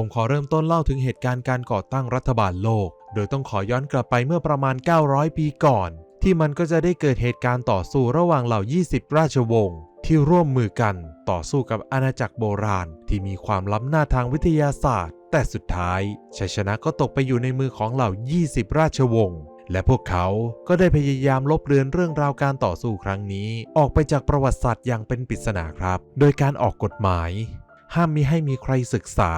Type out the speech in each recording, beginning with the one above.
ผมขอเริ่มต้นเล่าถึงเหตุการณ์การก่อตั้งรัฐบาลโลก โดยต้องขอย้อนกลับไปเมื่อประมาณ 900 ปีก่อน ที่มันก็จะได้เกิดเหตุการณ์ต่อสู้ระหว่างเหล่า 20 ราชวงศ์ที่ร่วมมือกันต่อสู้กับอาณาจักรโบราณ ที่มีความล้ำหน้าทางวิทยาศาสตร์ แต่สุดท้ายชัยชนะก็ตกไปอยู่ในมือของเหล่า 20 ราชวงศ์และพวกเขาก็ได้พยายามลบเลือนเรื่องราวการต่อสู้ครั้งนี้ ออกไปจากประวัติศาสตร์อย่างเป็นปริศนาครับ โดยการออกกฎหมาย ห้ามมิให้มีใครศึกษา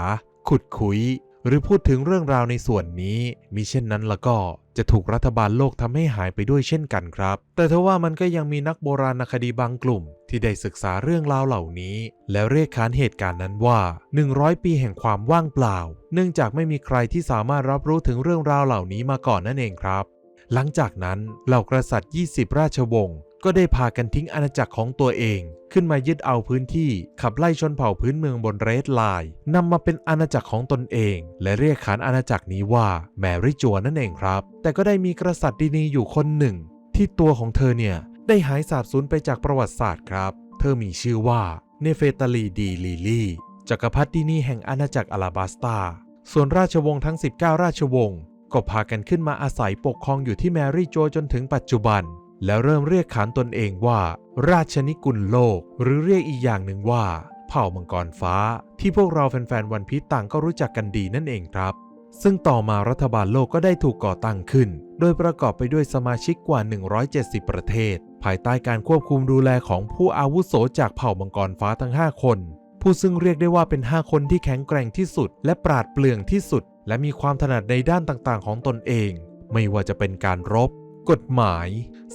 ขุดคุย หรือพูดถึงเรื่องราวในส่วนนี้ มิเช่นนั้นแล้วก็จะถูกรัฐบาลโลกทำให้หายไปด้วยเช่นกันครับ แต่ทว่ามันก็ยังมีนักโบราณคดีบางกลุ่ม ที่ได้ศึกษาเรื่องราวเหล่านี้ และเรียกขานเหตุการณ์นั้นว่า 100 ปีแห่งความว่างเปล่า เนื่องจากไม่มีใครที่สามารถรับรู้ถึงเรื่องราวเหล่านี้มาก่อนนั่นเองครับ หลังจากนั้นเหล่ากษัตริย์ 20 ราชวงศ์ ก็ได้พากันทิ้งอาณาจักรของตัวเอง ขึ้นมายึดเอาพื้นที่ขับไล่ชนเผ่าพื้นเมืองบนเรดไลน์นำมาเป็นอาณาจักรของตนเอง และเรียกขานอาณาจักรนี้ว่าแมรี่จัวนั่นเองครับ แต่ก็ได้มีกษัตริย์ดีๆอยู่คนหนึ่ง ที่ตัวของเธอเนี่ยได้หายสาบสูญไปจากประวัติศาสตร์ครับ เธอมีชื่อว่าเนเฟตาลีดีลีลีจักรพรรดินีแห่งอาณาจักรอาราบัสตา ส่วนราชวงศ์ทั้ง 19 ราชวงศ์ก็พากันขึ้นมาอาศัยปกครองอยู่ที่แมรี่โจจนถึงปัจจุบัน แล้วเริ่มเรียกขานตนเองว่า ราชนิกุลโลก หรือเรียกอีกอย่างหนึ่งว่า เผ่ามังกรฟ้า ที่พวกเราแฟนๆวันพีชต่างก็รู้จักกันดีนั่นเองครับ ซึ่งต่อมารัฐบาลโลกก็ได้ถูกก่อตั้งขึ้น โดยประกอบไปด้วยสมาชิกกว่า 170 ประเทศ ภายใต้การควบคุมดูแลของผู้อาวุโสจากเผ่ามังกรฟ้าทั้ง 5 คน ผู้ซึ่งเรียกได้ว่าเป็น 5 คนที่แข็งแกร่งที่สุด และปราดเปรื่องที่สุด และมีความถนัดในด้านต่างๆ ของตนเอง ไม่ว่าจะเป็นการรบ กฎหมาย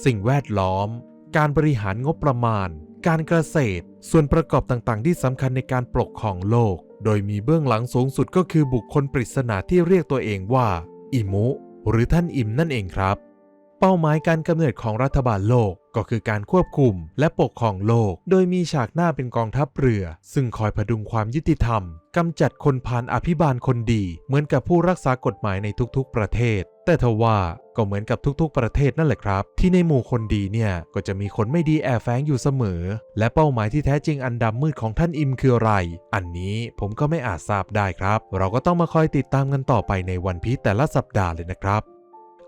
สิ่งแวดล้อม การบริหารงบประมาณ การเกษตร ส่วนประกอบต่างๆ ที่สำคัญในการปกครองโลก โดยมีเบื้องหลังสูงสุดก็คือบุคคลปริศนาที่เรียกตัวเองว่า อิมุ หรือท่านอิมนั่นเองครับ เป้าหมายการกำเนิดของรัฐบาลโลกก็คือการควบคุมและปกครองโลก โดยมีฉากหน้าเป็นกองทัพเรือ ซึ่งคอยพดุงความยุติธรรมกำจัดคนพาลอภิบาลคนดี เหมือนกับผู้รักษากฎหมายในทุกๆประเทศ แต่ทว่าก็เหมือนกับทุกๆ ประเทศนั่นแหละครับ ที่ในหมู่คนดีเนี่ย ก็จะมีคนไม่ดีแอบแฝงอยู่เสมอ และเป้าหมายที่แท้จริงอันดำมืดของท่านอิมคืออะไร อันนี้ผมก็ไม่อาจทราบได้ครับ เราก็ต้องมาคอยติดตามกันต่อไปในวันพีแต่ละสัปดาห์เลยนะครับ